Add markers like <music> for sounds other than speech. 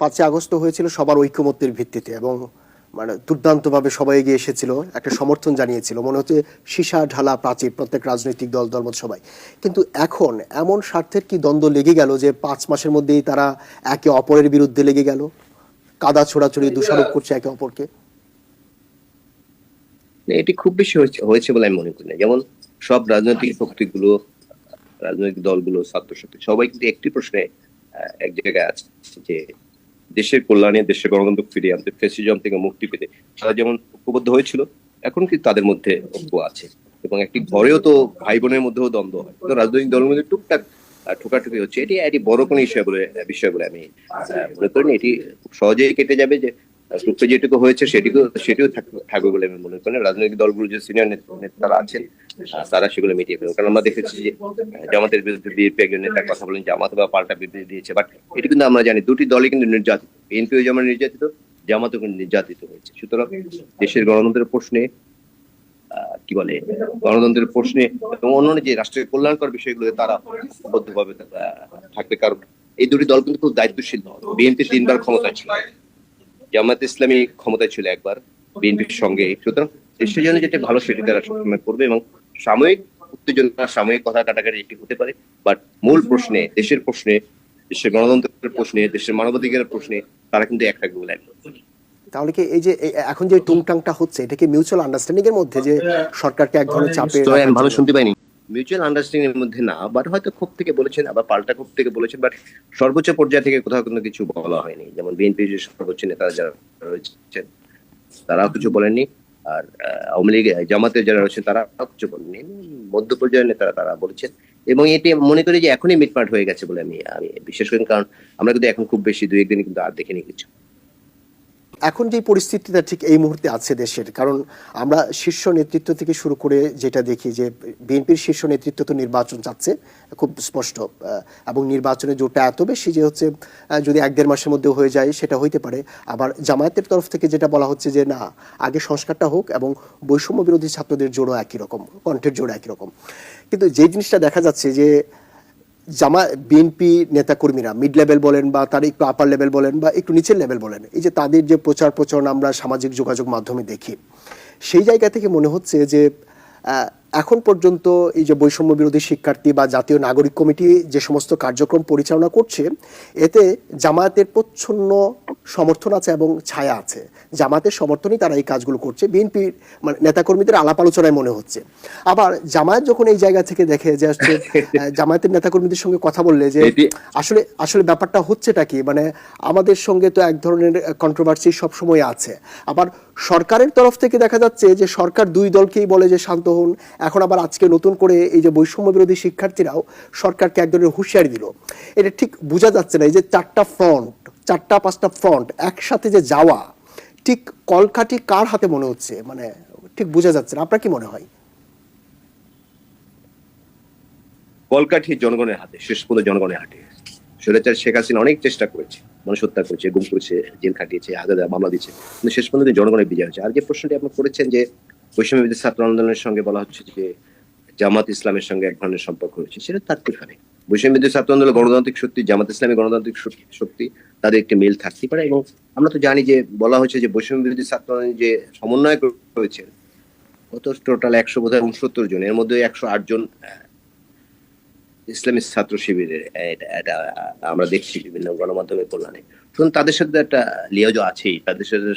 পাঁচই আগস্ট হয়েছিল সবার ঐক্যমত্যের ভিত্তিতে এবং মানে দুর্দান্তভাবে সবাই এগিয়ে এসেছিল একটা সমর্থন জানিয়েছিল। মনে হচ্ছে সীসা ঢালা প্রাচীর প্রত্যেক রাজনৈতিক দল দলমত সবাই। কিন্তু এখন এমন স্বার্থের কি দ্বন্দ্ব লেগে গেল যে পাঁচ মাসের মধ্যেই তারা একে অপরের বিরুদ্ধে লেগে গেল? কাদা ছোড়াছড়ি দোষারোপ করছে একে অপরকে? এটি খুব বেশি হয়েছে হয়েছে বলে আমি মনে করি না। যেমন সব রাজনৈতিক শক্তিগুলো রাজনৈতিক দলগুলো ছাত্র শক্তি সবাই কিন্তু একটি প্রশ্নে এক জায়গায় আছে যে দেশের কল্যাণে, দেশের গণতন্ত্র ফিরিয়ে আনতে ফেসিজম থেকে মুক্তি পেতে তারা যেমন ঐক্যবদ্ধ হয়েছিল, এখন কিন্তু তাদের মধ্যে ঐক্য আছে। এবং একটি ঘরেও তো ভাই বোনের মধ্যেও দ্বন্দ্ব হয়। তো রাজনৈতিক দলের মধ্যে টুকটাক ঠোকাঠুকি হচ্ছে। এটি এটি বড় কোনো বিষয় বলে বিষয় বলে আমি মনে করি এটি খুব সহজেই কেটে যাবে যে টুকটা যেটুকু হয়েছে সেটিকেও, সেটিও থাক- থাকবে বলে আমি মনে করি রাজনৈতিক দলগুলো যে সিনিয়র নেতারা আছেন তারা সেগুলো মিটিয়ে ফেলবে কারণ আমরা দেখেছি যে জামাতের বিরুদ্ধে বিএনপি একজন নেতা কথা বলেন জামাত বা পাল্টা বিবৃতি দিয়েছে। বাট এটি কিন্তু আমরা জানি দুটি দলই কিন্তু নির্যাতিত। বিএনপিও যেমন নির্যাতিত জামাতও কিন্তু নির্যাতিত হয়েছে। সুতরাং দেশের গণতন্ত্রের প্রশ্নে কি বলে গণতন্ত্রের প্রশ্নে এবং অন্যান্য যে রাষ্ট্রের কল্যাণকর বিষয়গুলোতে তারা বদ্ধভাবে থাকবে। কারণ এই দুটি দল কিন্তু খুব দায়িত্বশীল দল। বিএনপি তিনবার ক্ষমতায় ছিল। জামাত ইসলামী ক্ষমতায় ছিল একবার বিএনপির সঙ্গে। সুতরাং দেশের জন্য যেটা ভালো সেটি তারা সবসময় করবে এবং সাময়িক উত্তেজনা সাময়িক কথা কাটাকাটি এটি হতে পারে বাট মূল প্রশ্নে দেশের প্রশ্নে দেশের গণতন্ত্রের প্রশ্নে দেশের মানবাধিকারের প্রশ্নে তারা কিন্তু এক থাকবে বলে। তাহলে কি এই যে এখন যে টুংটাংটা হচ্ছে এটা কি মিউচুয়াল আন্ডারস্ট্যান্ডিং এর মধ্যে যে সরকারকে এক ধরনের চাপে আমি ভালো শুনতে পাইনি। মিউচুয়াল আন্ডারস্ট্যান্ডিং এর মধ্যে না বাট হয়তো ক্ষোভ থেকে বলেছেন আবার পাল্টা ক্ষোভ থেকে বলেছেন বাট সর্বোচ্চ পর্যায় থেকে কোথাও কোনো কিছু বলা হয়নি। যেমন বিএনপির যে সর্বোচ্চ নেতারা যারা রয়েছেন তারাও কিছু বলেননি। আর আওয়ামী লীগ, জামাতের যারা রয়েছেন তারা কিছু বলেন মধ্য পর্যায়ের নেতারা তারা বলেছেন। এবং এটি মনে করি যে এখনই মিটমাট হয়ে গেছে বলে আমি আমি বিশ্বাস করি। কারণ আমরা কিন্তু এখন খুব বেশি দুই একদিন কিন্তু আর দেখিনি কিছু। এখন যে পরিস্থিতিটা ঠিক এই মুহূর্তে আছে দেশের, কারণ আমরা শীর্ষ নেতৃত্ব থেকে শুরু করে যেটা দেখি যে বিএনপির শীর্ষ নেতৃত্ব তো নির্বাচন চাচ্ছে, খুব স্পষ্ট এবং নির্বাচনের জোরটা এত বেশি যে হচ্ছে যদি এক দেড় মাসের মধ্যে হয়ে যায় সেটা হইতে পারে। আবার জামায়াতের তরফ থেকে যেটা বলা হচ্ছে যে না, আগে সংস্কারটা হোক এবং বৈষম্য বিরোধী ছাত্রদের জোরও একই রকম, কণ্ঠের জোর একই রকম। কিন্তু যে জিনিসটা দেখা যাচ্ছে যে জামা বিএনপি নেতাকর্মীরা মিড লেভেল বলেন বা তার একটু আপার লেভেল বলেন বা একটু নিচের লেভেল বলেন, এই যে তাদের যে প্রচার প্রচারণা আমরা সামাজিক যোগাযোগ মাধ্যমে দেখি, সেই জায়গা থেকে মনে হচ্ছে যে এখন পর্যন্ত এই যে বৈষম্য বিরোধী শিক্ষার্থী বা জাতীয় নাগরিক কমিটি যে সমস্ত কার্যক্রম পরিচালনা করছে, এতে জামায়াতের প্রচ্ছন্ন সমর্থন আছে এবং ছায়া আছে। জামাতের সমর্থনই তারা এই কাজগুলো করছে। বিএনপির মানে নেতাকর্মীদের আলাপ আলোচনায় মনে হচ্ছে। আবার জামায়াত যখন এই জায়গা থেকে দেখে যে আসলে <laughs> জামায়াতের নেতাকর্মীদের সঙ্গে কথা বললে যে আসলে আসলে ব্যাপারটা হচ্ছেটা কি? মানে আমাদের সঙ্গে তো এক ধরনের কন্ট্রোভার্সি সব সময় আছে। আবার সরকারের তরফ থেকে দেখা যাচ্ছে যে সরকার দুই দলকেই বলে যে শান্ত হন। এখন আবার আজকে নতুন করে এই যে বৈষম্য বিরোধী শিক্ষার্থীরাও সরকারকে এক ধরনের হুঁশিয়ারি দিল। এটা ঠিক বোঝা যাচ্ছে না। এই যে চারটা ফ্রন্ট চারটা, পাঁচটা ফ্রন্ট একসাথে যে যাওয়া, ঠিক কলকাঠি কার হাতে মনে হচ্ছে? মানে ঠিক বোঝা যাচ্ছে না। আপনার কি মনে হয়? কলকাঠি জনগণের হাতে, শেষ পর্যন্ত জনগণের হাতে। স্বৈরাচার শেখ হাসিনা অনেক চেষ্টা করেছে, মানুষ হত্যা করেছে, গুম করেছে, জেল খাটিয়েছে আজাদা মামলা দিয়েছে। কিন্তু শেষ পর্যন্ত জনগণের বিজয় হয়েছে। আর যে প্রশ্নটি আপনি করেছেন যে বৈষম্য ছাত্র আন্দোলনের সঙ্গে বলা হচ্ছে যে জামাত ইসলামের সঙ্গে এক ধরনের সম্পর্ক রয়েছে, সেটা তাৎপর্য নেই বৈষম্য বিরোধী ছাত্র আন্দোলন গণতান্ত্রিক শক্তি, জামাত ইসলামী গণতান্ত্রিক শক্তি- তাদের একটি মিল থাকতে পারে এবং আমরা তো জানি যে বলা হয়েছে যে বৈষম্য বিরোধী ছাত্র যে সমন্বয় রয়েছে, কত টোটাল একশো বোধ হয় উনসত্তর জন, এর মধ্যে একশো আট জন ইসলামী ছাত্র শিবিরের এটা আমরা দেখছি বিভিন্ন গণমাধ্যমের কল্যাণে। তাদের সাথে একটা লিয়াজও আছেই, তাদের সাথে